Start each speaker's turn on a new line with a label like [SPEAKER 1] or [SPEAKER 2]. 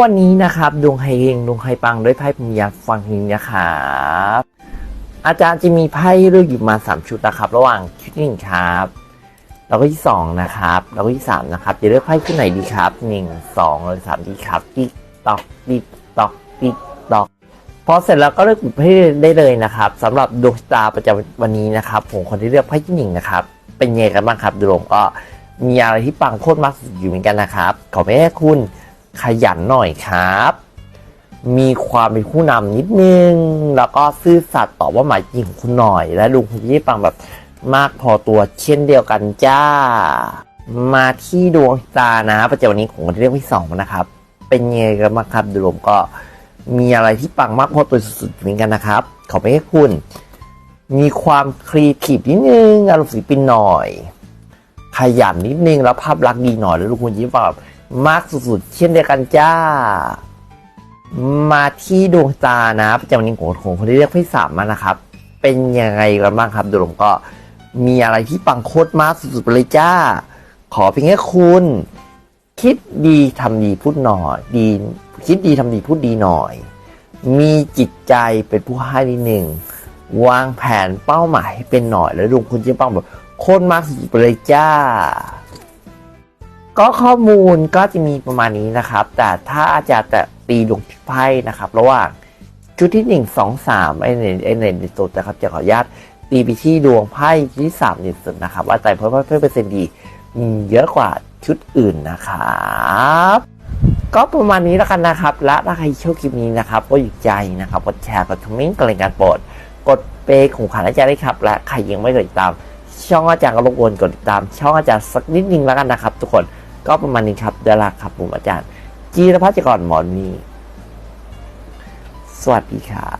[SPEAKER 1] วันนี้นะครับดวงไฮเฮงดวงไฮปังด้วยไพ่พมยักษ์ฟังนี้นะครับอาจารย์จะมีไพ่เลือกอยู่มาสามชุดนะครับ ระหว่างชุดที่หนึ่งครับแล้วก็ที่สองนะครับแล้วก็ที่สามนะครับจะเลือกไพ่ชุดไหนดีครับหนึ่งสองหรือสามดีครับติ๊กตอกติ๊กตอกติ๊กตอกพอเสร็จแล้วก็เลือกไพ่ได้เลยนะครับสำหรับดวงตาประจำวันนี้นะครับ ผมคนที่เลือกไพ่ที่หนึ่งนะครับ เป็นยังไงกันบ้างครับดวงก็มีอะไรที่ปังโคตรมากอยู่เหมือนกันนะครับขอไม่ให้คุณ ขยันหน่อยครับ มีความเป็นผู้นำนิดนึง แล้วก็ซื่อสัตย์ต่อว่าหมายจริงของคุณหน่อย และดูคุณที่ปังแบบมากพอตัวเช่นเดียวกันจ้า มาที่ดวงตานะประจำวันนี้ของคนที่เรียกที่สองนะครับ เป็นยังไงกันบ้างครับโดูรวมก็มีอะไรที่ปังมากพอตัวสุดๆเหมือนกันนะครับ ขอไม่ให้คุณ มีความครีเอทีฟนิดนึงอารมณ์ศิลปินหน่อย ขยันนิดนึงแล้วภาพลักษณ์ดีหน่อยแล้วลูกคุณยิ้มแบบ มากสุดๆ เช่นเดียวกันจ้า มาที่ดวงตานะประจำวันนี้ของของคนที่เรียกไพ่สามมานะครับ เป็นยังไงกันบ้างครับดูลงก็มีอะไรที่ปังโคตรมากสุดๆไปเลยจ้า ขอเพียงแค่คุณ คิดดีทำดีพูดหน่อยดี คิดดีทำดีพูดดีหน่อย มีจิตใจเป็นผู้ให้นิดหนึ่งวางแผนเป้าหมายให้เป็นหน่อยแล้วดวงคุณจะปังแบบโคตรมากสุดๆไปเลยจ้า ก็ข้อมูลก็จะมีประมาณนี้นะครับ แต่ถ้าอาจารย์แต่ตีดวงไพ่นะครับ ระหว่างชุดที่หนึ่งสองสามไอเนไอเนในตัวนะครับจะขออนุญาตตีไปที่ดวงไพ่ที่สามในสุดนะครับ ว่าแต่เพิ่มเพิ่มเปอร์เซ็นต์ดีมีเยอะกว่าชุดอื่นนะครับก็ประมาณนี้แล้วกันนะครับ และถ้าใครชอบคลิปนี้นะครับก็อยู่ใจนะครับกดแชร์กดคอมเมนต์กดไลค์การโปรดกดเปย์ของขวัญอาจารย์ได้ครับ และใครยังไม่กดติดตาม ช่องอาจารย์ก็รบกวนกดติดตาม ช่องอาจารย์สักนิดนึงแล้วกันนะครับ ทุกคน ก็ประมาณนี้ครับเดลาครับผมอาจารย์ จีรพัฒน์จกรหมอนีสวัสดีครับ